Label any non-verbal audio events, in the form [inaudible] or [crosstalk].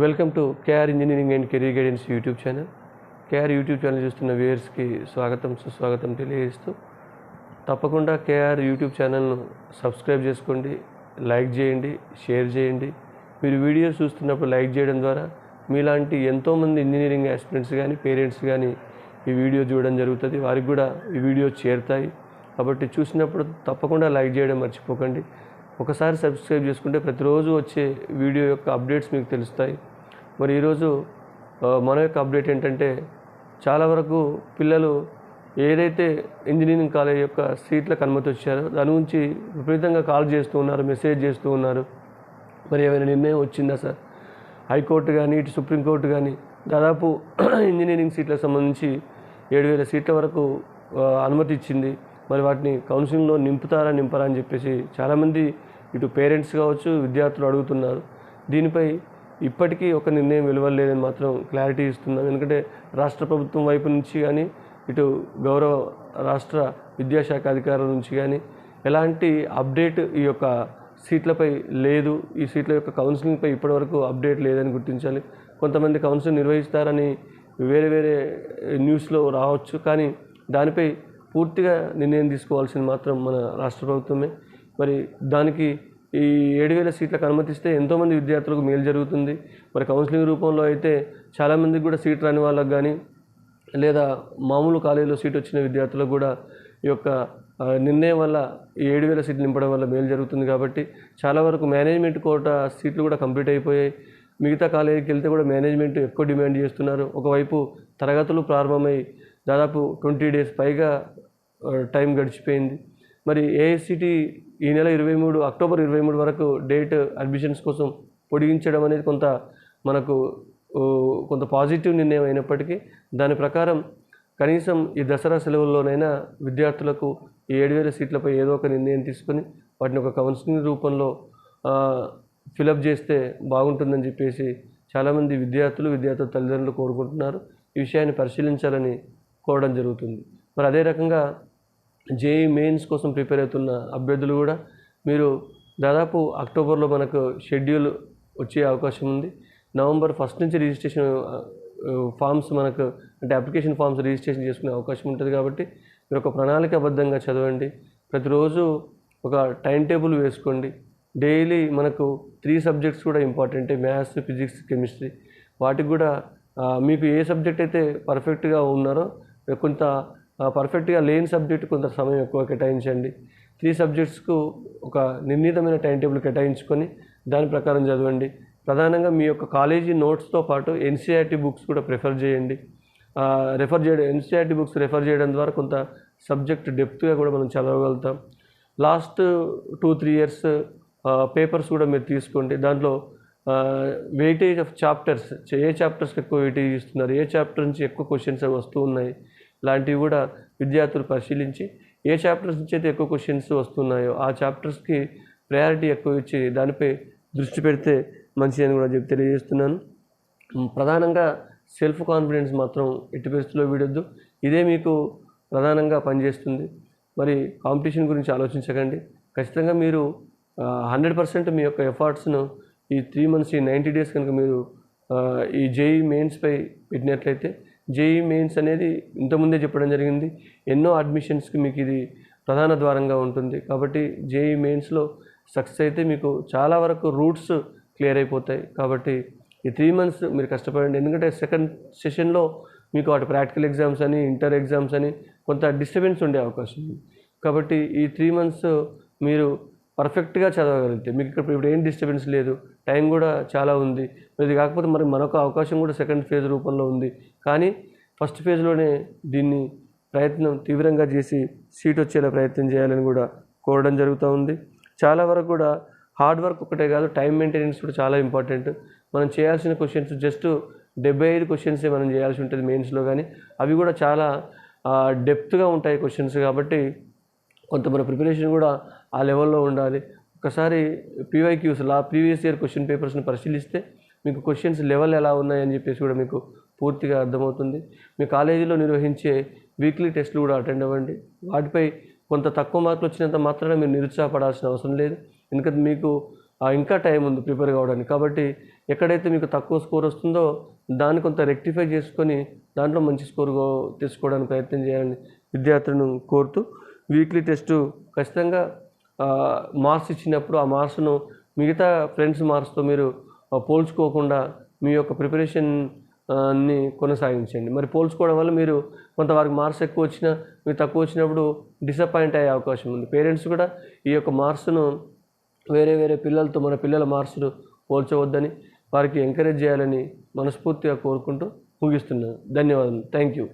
Welcome to KR engineering and career guidance YouTube channel. KR YouTube channel చూస్తున్న వ్యూయర్స్కి స్వాగతం సుస్వాగతం తెలియజేస్తూ తప్పకుండా కేఆర్ యూట్యూబ్ ఛానల్ను సబ్స్క్రైబ్ చేసుకోండి లైక్ చేయండి షేర్ చేయండి. మీరు వీడియోస్ చూస్తున్నప్పుడు లైక్ చేయడం ద్వారా మీలాంటి ఎంతోమంది ఇంజనీరింగ్ ఆస్పిరెంట్స్ కానీ పేరెంట్స్ కానీ ఈ వీడియో చూడడం జరుగుతుంది. వారికి కూడా ఈ వీడియో చేరుతాయి. కాబట్టి చూసినప్పుడు తప్పకుండా లైక్ చేయడం మర్చిపోకండి. ఒకసారి సబ్స్క్రైబ్ చేసుకుంటే ప్రతిరోజు వచ్చే వీడియో యొక్క అప్డేట్స్ మీకు తెలుస్తాయి. మరి ఈరోజు మన యొక్క అప్డేట్ ఏంటంటే చాలా వరకు పిల్లలు ఏదైతే ఇంజనీరింగ్ కాలేజ్ యొక్క సీట్లకు అనుమతి వచ్చారో దాని గురించి విపరీతంగా కాల్ చేస్తూ ఉన్నారు మెసేజ్ చేస్తూ ఉన్నారు. మరి ఏమైనా నిర్ణయం వచ్చిందా సార్? హైకోర్టు కానీ ఇటు సుప్రీంకోర్టు కానీ దాదాపు [clears throat] ఇంజనీరింగ్ సీట్లకు సంబంధించి ఏడు వేల సీట్ల వరకు అనుమతి ఇచ్చింది. మరి వాటిని కౌన్సిలింగ్లో నింపుతారా నింపరా అని చెప్పేసి చాలామంది ఇటు పేరెంట్స్ కావచ్చు విద్యార్థులు అడుగుతున్నారు. దీనిపై ఇప్పటికీ ఒక నిర్ణయం వెలువడలేదని మాత్రం క్లారిటీ ఇస్తున్నాం ఎందుకంటే రాష్ట్ర ప్రభుత్వం వైపు నుంచి కానీ ఇటు గౌరవ రాష్ట్ర విద్యాశాఖ అధికారుల నుంచి కానీ ఎలాంటి అప్డేట్ ఈ యొక్క సీట్లపై లేదు. ఈ సీట్ల యొక్క కౌన్సిలింగ్పై ఇప్పటివరకు అప్డేట్ లేదని గుర్తించాలి. కొంతమంది కౌన్సిలింగ్ నిర్వహిస్తారని వేరే వేరే న్యూస్లో రావచ్చు. కానీ దానిపై పూర్తిగా నిర్ణయం తీసుకోవాల్సింది మాత్రం మన రాష్ట్ర ప్రభుత్వమే. మరి దానికి ఈ ఏడు వేల సీట్లకు అనుమతిస్తే ఎంతోమంది విద్యార్థులకు మేలు జరుగుతుంది. మరి కౌన్సిలింగ్ రూపంలో అయితే చాలామందికి కూడా సీట్ రాని వాళ్ళకు కానీ లేదా మామూలు కాలేజీలో సీట్ వచ్చిన విద్యార్థులకు కూడా ఈ యొక్క నిర్ణయం వల్ల ఈ ఏడు వేల సీట్లు నింపడం వల్ల మేలు జరుగుతుంది కాబట్టి చాలా వరకు మేనేజ్మెంట్ కోట సీట్లు కూడా కంప్లీట్ అయిపోయాయి. మిగతా కాలేజీకి వెళ్తే కూడా మేనేజ్మెంట్ ఎక్కువ డిమాండ్ చేస్తున్నారు. ఒకవైపు తరగతులు ప్రారంభమై దాదాపు ట్వంటీ డేస్ పైగా టైం గడిచిపోయింది. మరి ఏఐసిటి ఈ నెల ఇరవై మూడు అక్టోబర్ ఇరవై మూడు వరకు డేట్ అడ్మిషన్స్ కోసం పొడిగించడం అనేది కొంత మనకు కొంత పాజిటివ్ నిర్ణయం అయినప్పటికీ దాని ప్రకారం కనీసం ఈ దసరా సెలవుల్లోనైనా విద్యార్థులకు ఈ ఏడు వేల సీట్లపై ఏదో ఒక నిర్ణయం తీసుకొని వాటిని ఒక కౌన్సిలింగ్ రూపంలో ఫిలప్ చేస్తే బాగుంటుందని చెప్పేసి చాలామంది విద్యార్థులు విద్యార్థుల తల్లిదండ్రులు కోరుకుంటున్నారు. ఈ విషయాన్ని పరిశీలించాలని కోరడం జరుగుతుంది. మరి అదే రకంగా జేఈ మెయిన్స్ కోసం ప్రిపేర్ అవుతున్న అభ్యర్థులు కూడా మీరు దాదాపు అక్టోబర్లో మనకు షెడ్యూల్ వచ్చే అవకాశం ఉంది. నవంబర్ ఫస్ట్ నుంచి రిజిస్ట్రేషన్ ఫామ్స్ మనకు అంటే అప్లికేషన్ ఫామ్స్ రిజిస్ట్రేషన్ చేసుకునే అవకాశం ఉంటుంది కాబట్టి మీరు ఒక ప్రణాళికాబద్ధంగా చదవండి. ప్రతిరోజు ఒక టైం టేబుల్ వేసుకోండి. డైలీ మనకు త్రీ సబ్జెక్ట్స్ కూడా ఇంపార్టెంటే మ్యాథ్స్ ఫిజిక్స్ కెమిస్ట్రీ. వాటికి కూడా మీకు ఏ సబ్జెక్ట్ అయితే పర్ఫెక్ట్గా ఉన్నారో కొంత పర్ఫెక్ట్గా లేని సబ్జెక్ట్ కొంత సమయం ఎక్కువ కేటాయించండి. త్రీ సబ్జెక్ట్స్కు ఒక నిర్ణీతమైన టైం టేబుల్ కేటాయించుకొని దాని ప్రకారం చదవండి. ప్రధానంగా మీ యొక్క కాలేజీ నోట్స్తో పాటు ఎన్సీఆర్టీ బుక్స్ కూడా ప్రిఫర్ చేయండి. రెఫర్ చేయడం ఎన్సీఆర్టీ బుక్స్ రెఫర్ చేయడం ద్వారా కొంత సబ్జెక్ట్ డెప్త్గా కూడా మనం చదవగలుగుతాం. Last two three years papers కూడా మీరు తీసుకోండి. దాంట్లో వెయిటేజ్ ఆఫ్ చాప్టర్స్ ఏ చాప్టర్స్కి ఎక్కువ వెయిటేజ్ ఇస్తున్నారు? ఏ చాప్టర్ నుంచి ఎక్కువ క్వశ్చన్స్ వస్తూ ఉన్నాయి? లాంటివి కూడా విద్యార్థులు పరిశీలించి ఏ చాప్టర్స్ నుంచి అయితే ఎక్కువ క్వశ్చన్స్ వస్తున్నాయో ఆ చాప్టర్స్కి ప్రయారిటీ ఎక్కువ ఇచ్చి దానిపై దృష్టి పెడితే మంచిది అని కూడా చెప్పి తెలియజేస్తున్నాను. ప్రధానంగా సెల్ఫ్ కాన్ఫిడెన్స్ మాత్రం ఎట్టి పరిస్థితుల్లో వీడొద్దు. ఇదే మీకు ప్రధానంగా పనిచేస్తుంది. మరి కాంపిటీషన్ గురించి ఆలోచించకండి. ఖచ్చితంగా మీరు హండ్రెడ్ పర్సెంట్ మీ యొక్క ఎఫర్ట్స్ను ఈ త్రీ మంత్స్ ఈ నైంటీ డేస్ కనుక మీరు ఈ జేఈ మెయిన్స్పై పెట్టినట్లయితే జేఈ మెయిన్స్ అనేది ఇంతకుముందే చెప్పడం జరిగింది. ఎన్నో అడ్మిషన్స్కి మీకు ఇది ప్రధాన ద్వారంగా ఉంటుంది. కాబట్టి జేఈ మెయిన్స్లో సక్సెస్ అయితే మీకు చాలా వరకు రూట్స్ క్లియర్ అయిపోతాయి. కాబట్టి ఈ త్రీ మంత్స్ మీరు కష్టపడండి. ఎందుకంటే సెకండ్ సెషన్లో మీకు అటు ప్రాక్టికల్ ఎగ్జామ్స్ అని ఇంటర్ ఎగ్జామ్స్ అని కొంత డిస్టర్బెన్స్ ఉండే అవకాశం ఉంది. కాబట్టి ఈ త్రీ మంత్స్ మీరు పర్ఫెక్ట్గా చదవగలిగితే మీకు ఇక్కడ ఇప్పుడు ఏం డిస్టర్బెన్స్ లేదు టైం కూడా చాలా ఉంది. ఇది కాకపోతే మరి మరొక అవకాశం కూడా సెకండ్ ఫేజ్ రూపంలో ఉంది. కానీ ఫస్ట్ ఫేజ్లోనే దీన్ని ప్రయత్నం తీవ్రంగా చేసి సీట్ వచ్చేలా ప్రయత్నం చేయాలని కూడా కోరడం జరుగుతూ ఉంది. చాలా వరకు కూడా హార్డ్ వర్క్ ఒకటే కాదు టైం మెయింటెనెన్స్ కూడా చాలా ఇంపార్టెంట్. మనం చేయాల్సిన క్వశ్చన్స్ జస్ట్ డెబ్బై ఐదు క్వశ్చన్సే మనం చేయాల్సి ఉంటుంది మెయిన్స్లో కానీ అవి కూడా చాలా డెప్త్గా ఉంటాయి క్వశ్చన్స్ కాబట్టి కొంత మన ప్రిపరేషన్ కూడా ఆ లెవెల్లో ఉండాలి. ఒకసారి పీవైక్యూస్ లా ప్రీవియస్ ఇయర్ క్వశ్చన్ పేపర్స్ని పరిశీలిస్తే మీకు క్వశ్చన్స్ లెవెల్ ఎలా ఉన్నాయని చెప్పేసి కూడా మీకు పూర్తిగా అర్థమవుతుంది. మీ కాలేజీలో నిర్వహించే వీక్లీ టెస్ట్లు కూడా అటెండ్ అవ్వండి. వాటిపై కొంత తక్కువ మార్కులు వచ్చినంత మాత్రమే మీరు నిరుత్సాహపడాల్సిన అవసరం లేదు. ఎందుకంటే మీకు ఇంకా టైం ఉంది ప్రిపేర్ కావడానికి. కాబట్టి ఎక్కడైతే మీకు తక్కువ స్కోర్ వస్తుందో దాన్ని కొంత రెక్టిఫై చేసుకొని దాంట్లో మంచి స్కోర్ తెచ్చుకోవడానికి ప్రయత్నం చేయాలని విద్యార్థులను కోరుతూ వీక్లీ టెస్ట్ ఖచ్చితంగా మార్క్స్ ఇచ్చినప్పుడు ఆ మార్క్స్ను మిగతా ఫ్రెండ్స్ మార్క్స్తో మీరు పోల్చుకోకుండా మీ యొక్క ప్రిపరేషన్ని కొనసాగించండి. మరి పోల్చుకోవడం వల్ల మీరు కొంతవరకు మార్క్స్ ఎక్కువ వచ్చినా మీరు తక్కువ వచ్చినప్పుడు డిసప్పాయింట్ అయ్యే అవకాశం ఉంది. పేరెంట్స్ కూడా ఈ యొక్క మార్క్స్ను వేరే వేరే పిల్లలతో మన పిల్లల మార్క్స్ను పోల్చవద్దని వారికి ఎంకరేజ్ చేయాలని మనస్ఫూర్తిగా కోరుకుంటూ ముగిస్తున్నాను. ధన్యవాదాలు థ్యాంక్ యూ